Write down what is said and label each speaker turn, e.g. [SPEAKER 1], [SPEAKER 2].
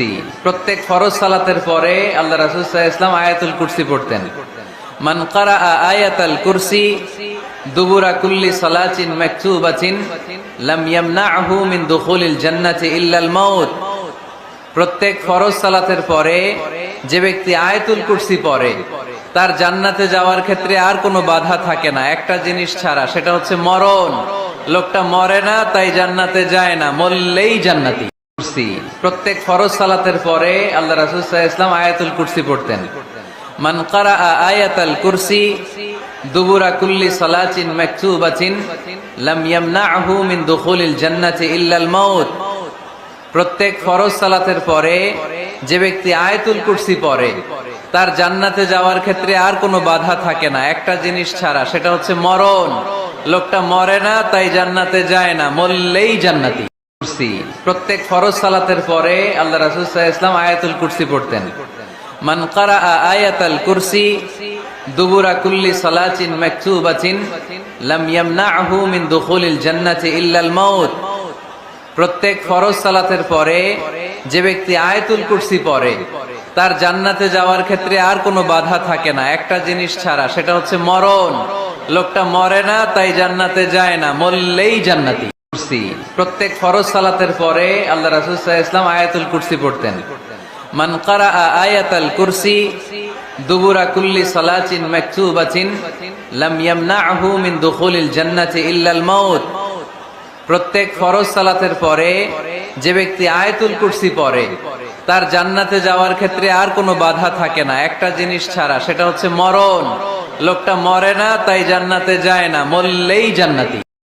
[SPEAKER 1] কুরসি প্রত্যেক ফরজ সালাতের পরে আল্লাহ রাসূল ইসলাম আয়াতুল কুরসি পড়তেন। মান কারা আয়াতাল কুরসি দুবুরা কুল্লি মাকতুবাতিন লাম মিন দুখুলিল জান্নাতি ইল্লাল মাউত। প্রত্যেক ফরজ সালাতের পরে যে ব্যক্তি আয়াতুল কুরসি পড়ে, তার জান্নাতে যাওয়ার ক্ষেত্রে আর কোনো বাধা থাকে না। একটা জিনিস ছাড়া, সেটা হচ্ছে মরণ। লোকটা মরে না, তাই জান্নাতে যায় না, মরলেই জান্নাতি। কুরসি। প্রত্যেক ফরজ সালাতের পরে আল্লাহ রাসূল ইসলাম আয়াতুল কুরসি পড়তেন। মান কুরসি দুবুরা কুল্লি মাকতুবাতিন লাম মিন দুখুলিল জান্নাতি ইল্লাল মাউত। প্রত্যেক ফরজ সালাতের পরে যে ব্যক্তি আয়াতুল কুরসি পড়ে, তার জান্নাতে যাওয়ার ক্ষেত্রে আর কোনো বাধা থাকে না। একটা জিনিস ছাড়া, সেটা হচ্ছে মরণ। লোকটা মরে না, তাই জান্নাতে যায় না, মরলেই জান্নাতি। কুরসি প্রত্যেক ফরজ সালাতের পরে আল্লাহ রাসূল ইসলাম আয়াতুল কুরসি পড়তেন। মান কারা কুরসি দুবুরা কুল্লি মাকতুবাতিন লাম ইয়ামনাহু মিন দুখুলিল জান্নাতি ইল্লাল মাউত। প্রত্যেক ফরজ সালাতের পরে যে ব্যক্তি আয়াতুল কুরসি পড়ে, তার জান্নাতে যাওয়ার ক্ষেত্রে আর কোনো বাধা থাকে না। একটা জিনিস ছাড়া, সেটা হচ্ছে মরণ। লোকটা মরে না, তাই জান্নাতে যায় না, মরলেই জান্নাতি। কুরসি প্রত্যেক ফরজ সালাতের পরে আল্লাহ রাসূল ইসলাম আয়াতুল কুরসি পড়তেন। মান কারা আয়াতাল কুরসি দুবুরা কুল্লি লাম ইয়ামনাহু মিন দুখুলিল জান্নাতি ইল্লাল মাউত। প্রত্যেক ফরজ সালাতের পরে যে ব্যক্তি আয়াতুল কুরসি পড়ে, তার জান্নাতে যাওয়ার ক্ষেত্রে আর কোনো বাধা থাকে না। একটা জিনিস ছাড়া, সেটা হচ্ছে মরণ। লোকটা মরে না, তাই জান্নাতে যায় না, মরলেই জান্নাতি।